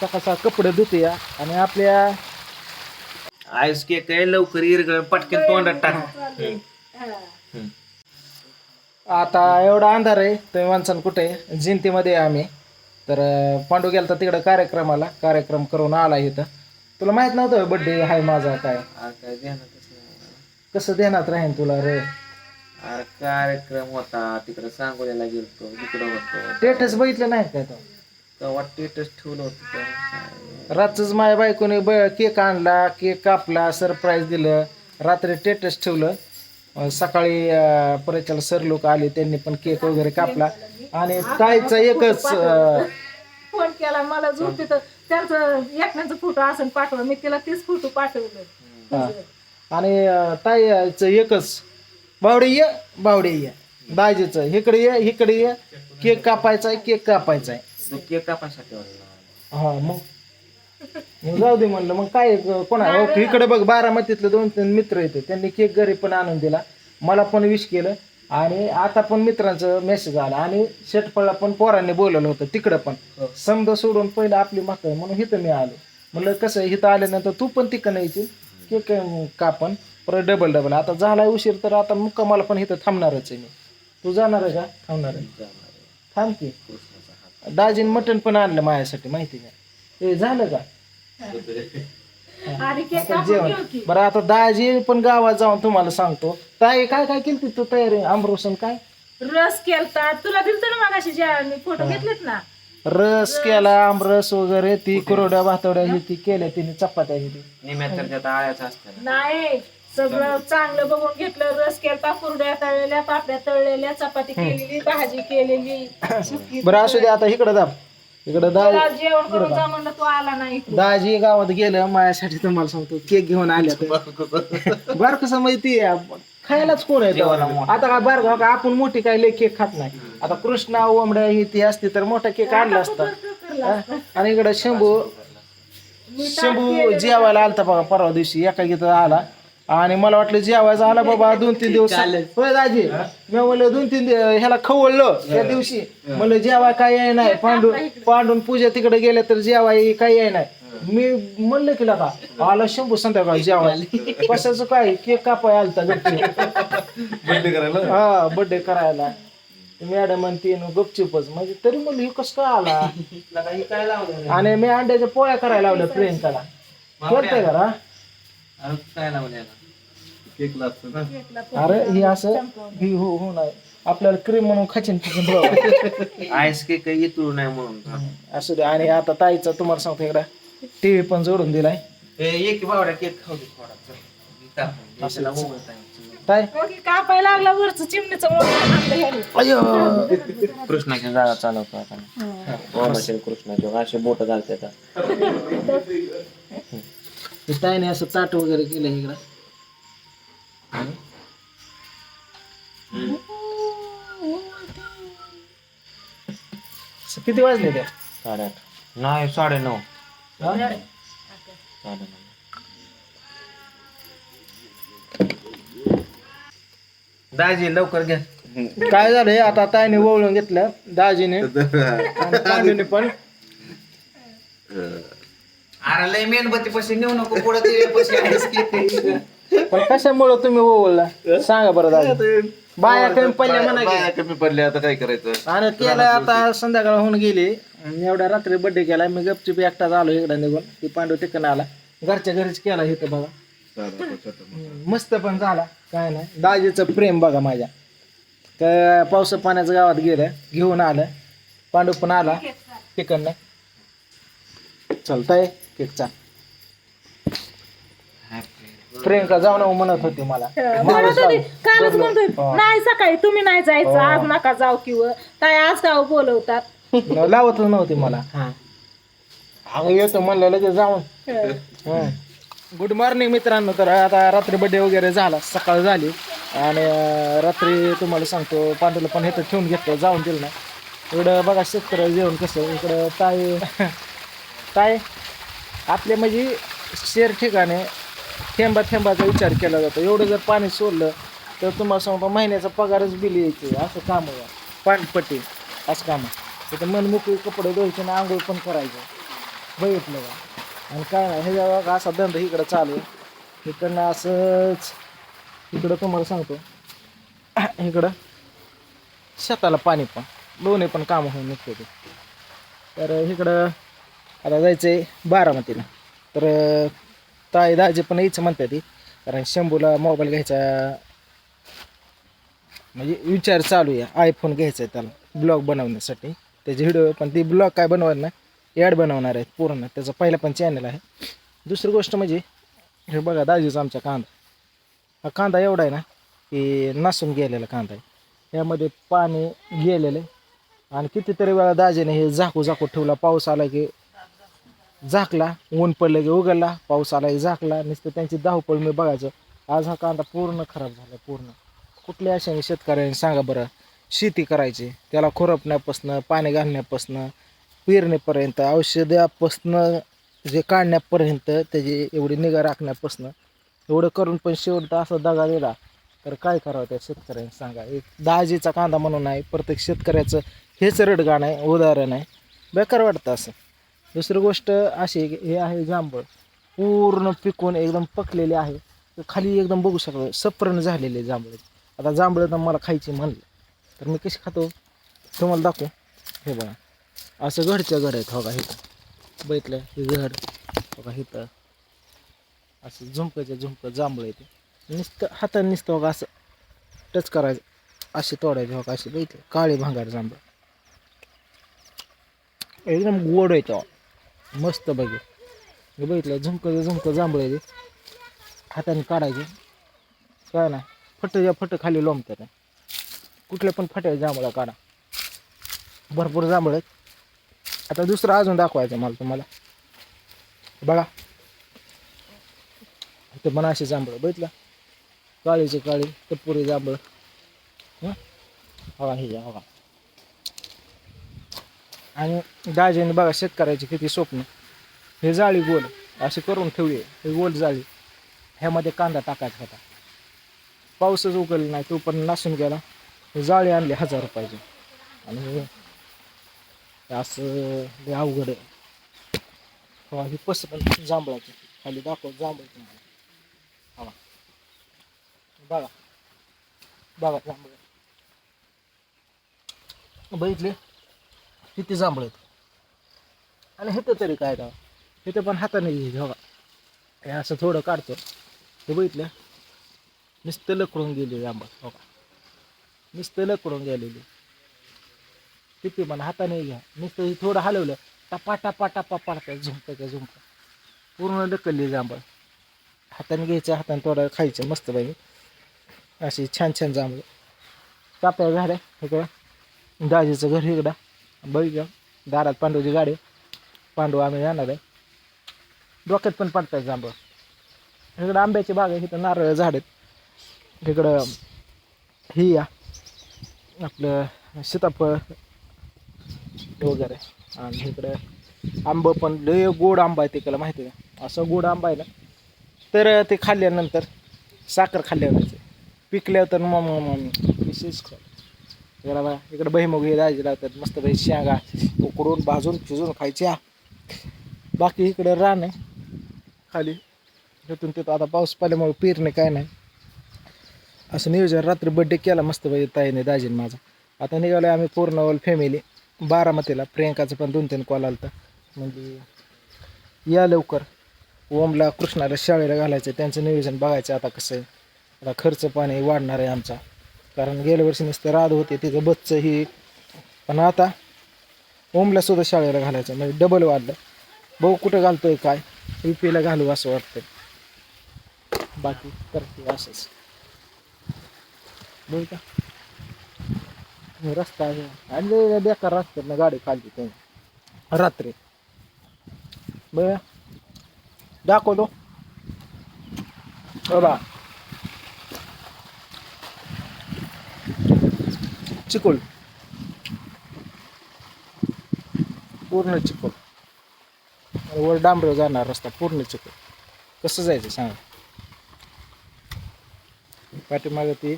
सकाळ सकाळ कपडे धुतूया आणि आपल्या आईस केक आहे लवकर इरगळ पटकन तोंडात टाक. आता एवढा अंधार आहे तुम्ही माणसानं कुठे? जिंतीमध्ये आहे आम्ही. तर पांडू गेला तर तिकडं कार्यक्रमाला. कार्यक्रम करून आला इथं. तुला माहीत नव्हतं बड्डे आहे माझा काय? काय ध्यानातच नाही. कसं ध्यानात राहीन तुला रे? अरे कार्यक्रम होता तिकडे सांगोल्याला गेलतो तिकडं होतो. स्टेटस बघितलं नाही काय तो? तेव्हा टेटस ठेवलं होतं. रातच माझ्या बायकोने ब केक आणला केक कापला सरप्राईज दिलं. रात्री टेटस ठेवलं. सकाळी अं, परतच्याला सर लोक आले त्यांनी पण केक वगैरे कापला. आणि ताईचा एकच फोन केला मला झोपेत त्यांचं एकट्याचा फोटो असं पाठवा मी तिला तीच फोटो पाठवलं. आणि ताईचं एकच बावडे ये बावडे ये. दाजीचं इकडे ये इकडे ये. केक कापायचा आहे केक कापायचा आहे केक कापायसाठी हा मग? मग जाऊ दे म्हणलं मग काय कोणा हो, इकडे बघ बारामतीतले दोन तीन मित्र येते त्यांनी केक घरी पण आणून दिला. मला पण विश केलं. आणि आता पण मित्रांचं मेसेज आला. आणि शेटपळला पण पोरांनी बोलवलं होतं तिकडं पण. समजा सोडून पहिलं आपली माग म्हणून इथं मी आलो. म्हणलं कसं आहे, इथं आल्यानंतर तू पण तिकडं यायची केक कापण परत डबल डबल आता झालाय उशीर तर आता मुक्कामाला पण इथं थांबणारच आहे मी. तू जाणार आहे का? थांबणार आहे. थांब की. दाजीन मटण पण आणलं माझ्यासाठी माहिती का? हे झालं का? आणि केक आता कापून जेवण. घेऊ की. बरं आता दाजी पण गावात जाऊन तुम्हाला सांगतो. ताई काय काय केली तू तयारी? आमरोसन काय? रस केलता. तुला दिलतो ना मगाशी मी फोटो घेतलेत ना? रस केला आमरस वगैरे ती कुरड्या भातवड्या ही ती केल्या तिने चपात्या ही ती. निम्या तर त्यात आळ्याच असतात नाही. सगळं चांगलं बघून घेतलं रस केलता कुरड्या तळलेल्या पापड्या तळलेल्या चपाती केलेली भाजी केलेली. सुकी बरं असू दे आता इकडं दाब इकडं दा जेवण करून जा म्हणलं तू आला नाही इकडे. दाजी गावात गेलं माझ्यासाठी तुम्हाला सांगतो केक घेऊन आल्या बार कसं माहिती खायलाच कोण आहे तेव्हा? आता काय बार का? आपण मोठी काय लय केक खात नाही. आता कृष्णा ओंबड्या ही ती असती तर मोठा केक आणला असता. हा? आणि इकडं शंभू शंभू जेवायला आलता बघा परवा दिवशी. एका गीत आला. आणि मला वाटलं जेवायचा आला बाबा दोन तीन दिवस. होय दाजी? मी म्हणलं दोन तीन दिवस ह्याला खवळलं त्या दिवशी. म्हणलं जेवाय काय आहे नाही. पांडू पांडून पूजा तिकडे गेल्या तर जेवाय काही आहे नाही. मी म्हणलं की का आला शंभू संध्याकाळ जेवाय कशाचं काय? केक कापाय आलता गपची हा बर्थडे करायला. मॅडम म्हणते गपचूपच. म्हणजे तरी म्हणलं हे कसं काय आला? काय लावलं? आणि मी अंड्याच्या पोळ्या करायला लावल्या प्रियंकाला. करते का रा? अरे काय लावलं अरे हे असं ही हो हो नाही. आपल्याला क्रीम म्हणून खाचीन खाचीन. आईस केक येतो नाही म्हणून असू दे. आणि आता ताईचा तुम्हाला सांगतो इकडं टीव्ही पण जोडून दिलाय. ए, एक बावड्या केक खाऊ दे थोडा. चल. ताई? हो की लागला वरच चिमणीचं मोठं आणलं ह्याने. अयो कृष्णाची जागा चालवतो कृष्णाची असे बोट घालते ताईने असं ताट वगैरे केलं इकडं. असं किती वाजले त्या? साडेआठ. नाही साडे नऊ हा? साडे नऊ दाजी लवकर घ्या. काय झालंय आता ताईने वळून घेतलं दाजीने. आणि पांडूने पण अरे लय मेणबत्ती पशी नेऊ नको पुढे ते पण कशामुळं तुम्ही ओवळला सांगा बरं दाजी बाया कमी पडल्या म्हणा की. कमी पडले आता काय करायचं? आणि केलं आता संध्याकाळ होऊन गेली. आणि एवढ्या रात्री बर्थडे केला. मी गपचूप एकटाच आलो इकडे निघून. ती पांडू तिकडं आला. घरच्या घरीच केला इथं बघा. हम्म, मस्त पण झाला. काय नाही. दाजीचं प्रेम बघा माझ्या. काय पावस पाण्याचं गावात गेलं. घेऊन आलं. पांडू पण आला. तिकडनं. चालतंय. केकचा प्रियंका जाऊ ना म्हणत होती मला. म्हणत होती कालच म्हणतोय नाही सकाळी तुम्ही नाही जायचं आज नका जाऊ किंवा काय आज गाव बोलवतात? लावतच नव्हती मला. अगं येतो म्हणलं लगेच जाऊन. गुड मॉर्निंग मित्रांनो. तर आता रात्री बर्थडे वगैरे झाला सकाळ झाली. आणि अं, रात्री तुम्हाला सांगतो पांडूला पण इथं ठेवून घेतलं जाऊन दिलं ना इकडं बघा शेतकऱ्या जेवण कसं इकडं ताई ताई? आपल्या म्हणजे शेर ठिकाणी थेंबा थेंबाचा विचार केला जातो. एवढं जर पाणी सोडलं तर तुम्हाला सांगतो महिन्याचा पगारच बिल यायचे. असं काम आहे. पाणपट्टी असं काम आहे. तिथं मनमुखी कपडे धुवायचे आणि आंघोळ पण करायचं. बघितलं का आणि काय नाही हे असा धंदा इकडं चालू आहे. इकडनं असंच इकडं तुम्हाला सांगतो. इकडं शेताला पाणी पण दोन्ही पण कामं होऊन निघते ते तर इकडं आता जायचं आहे बारामतीला. तर ताई दाजी पण यायचं म्हणतात ती कारण शंभूला मोबाईल घ्यायचा म्हणजे विचार चालू आहे. आयफोन घ्यायचा आहे त्याला ब्लॉग बनवण्यासाठी. त्याचे व्हिडिओ पण ती ब्लॉग काय बनवणार नाही ॲड बनवणार आहेत पूर्ण. त्याचा पहिला पण चॅनल आहे. दुसरी गोष्ट म्हणजे हे बघा दाजीचा आमचा कांदा. हा कांदा एवढा आहे ना की नसून गेलेला कांदा आहे. यामध्ये पाणी गेलेलं आहे. आणि कितीतरी वेळा दाजीने हे झाकू झाकू ठेवला पाऊस आला की झाकला ऊन पडलं की उघडला पाऊस आला की झाकला नुसतं त्यांची धावपळ मी बघायचं. आज हा कांदा पूर्ण खराब झाला पूर्ण. कुठल्या अशाने शेतकऱ्यांनी सांगा बरं शेती करायची त्याला खुरपण्यापासनं पाणी घालण्यापासनं पेरणीपर्यंत औषधापासनं जे काढण्यापर्यंत त्याची एवढी निगा राखण्यापासनं एवढं करून पण शेवट असा दगा दिला. तर काय करावं त्या शेतकऱ्यांनी सांगा. एक दहाजीचा कांदा म्हणून आहे प्रत्येक शेतकऱ्याचं हेच रडगाण आहे उदाहरण आहे. बेकार वाटतं असं. दुसरी गोष्ट अशी की हे आहे जांभळ. पूर्ण पिकून एकदम पकलेले आहे. तर खाली एकदम बघू शकतो सप्रण झालेले जांभळ आता जांभळं तर मला खायची म्हणलं. तर मी कशी खातो? तुम्हाला दाखवू. हे बघा. असं घडच्या घड आहेत हो का इथं बघितलं? हे घड हो का इथं? असं झुंपच्या झुंप जांभळं येते नुसतं हाताने नुसतं हो का असं टच करायचं. असे तोडायचे हो का असे बघितलं? काळे भांगार जांभळ. एकदम गोड आहे तेव्हा मस्त बघे. हे बघितलं झुमकं झुमकं जांभळ आहे ते. हाताने काढायचे. काय ना फटं फट खाली लोंबतात कुठल्या पण फट्या जांभळा काढा. भरपूर जांभळ आहेत. आता दुसरं अजून दाखवायचं मला तुम्हाला. बघा. ते पण असे जांभळं बघितलं? काळीचे काळी टप्पुरी पुरे जांभळं. हां? हे हवा आणि दाजीने बघा शेतकऱ्याची किती स्वप्न. हे जाळी गोल अशी करून ठेवली. हे गोल जाळी ह्यामध्ये कांदा टाकायचा होता. पाऊसच उगवला नाही तो पण नासून गेला. हे जाळी आणली हजार रुपयाची. आणि असं अवघड आहे. हो ही पस पण जांभळाची. खाली दाखव जांभळ हा. बघा. बघा जांभळ. बघितले? किती जांभळ आहेत. आणि हेतं तरी काय राव इथं पण हाताने घे बघा. हे असं थोडं काढतो. हे बघितलं? नुसतं लकडून गेली जांभळ हो का नुसतं लकडून गेलेली. किती पण हाताने घ्या. नुसतं थोडं हलवलं टपा टपा टपा पाडतात झुंकाच्या झुंका पूर्ण लकलली जांभळ. हाताने घ्यायचं हाताने थोडं खायचं मस्त बाई अशी छान छान जांभळ. ताप्या झाल्या इकडं. दाजीचं घर इकडं. बघितलं दारात पांडूची गाडी पांडू आम्ही जाणार आहे. डोक्यात पण पडतात जांभळ. इकडं आंब्याची बाग आहे इथं नारळ झाड आहेत. इकडं ही या. आपलं सीताफळ वगैरे. आणि इकडं आंबं पण लय गोड आंबा आहे तिकडं माहिती आहे का? असं गोड आंबा आहे ना. तर ते खाल्ल्यानंतर साखर खाल्ल्यावर पिकल्यावर तर मग मग- मग विशेष इकडं बघा इकडं बहिमुग हे दाजी लावतात मस्त बाई शेंगा उकडून भाजून शिजून खायच्या. बाकी इकडं रान आहे खाली. तिथून तिथं आता पाऊस पाल्यामुळे पेरणे काय नाही. असं नियोजन रात्री बड्डे केला मस्त बाई ताईने दाजीन माझा. आता निघालो आम्ही पूर्ण ऑल फॅमिली बारामतीला. प्रियंकाचं पण दोन तीन कॉल आलता. म्हणजे या लवकर. ओमला कृष्णाला शाळेला घालायचं त्यांचं नियोजन बघायचं आता कसं आहे. आता खर्च पाणी वाढणार आहे आमचा. कारण गेल्या वर्षी नुसतं राध होते तिचं बच्चं ही पण आता ओमला सुद्धा शाळेला घालायचं म्हणजे डबल वाढलं. भाऊ कुठं घालतोय काय? यू पीला घालू असं वाटतंय. बाकी करते असंच. बोल का? रस्ता आहे. आणि बेकार रस्त्यात ना गाडी खालती ते रात्री. बघ दाखवतो. बघा चिकोल. पूर्ण चिकोल. वर डांबरे जाणार रस्ता पूर्ण चिकोल. कसं जायचं सांगा. पाठीमागं ते.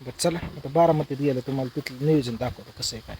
बरं चला आता बारामतीत गेलं तुम्हाला तिथलं नियोजन दाखवतो कसं आहे काय.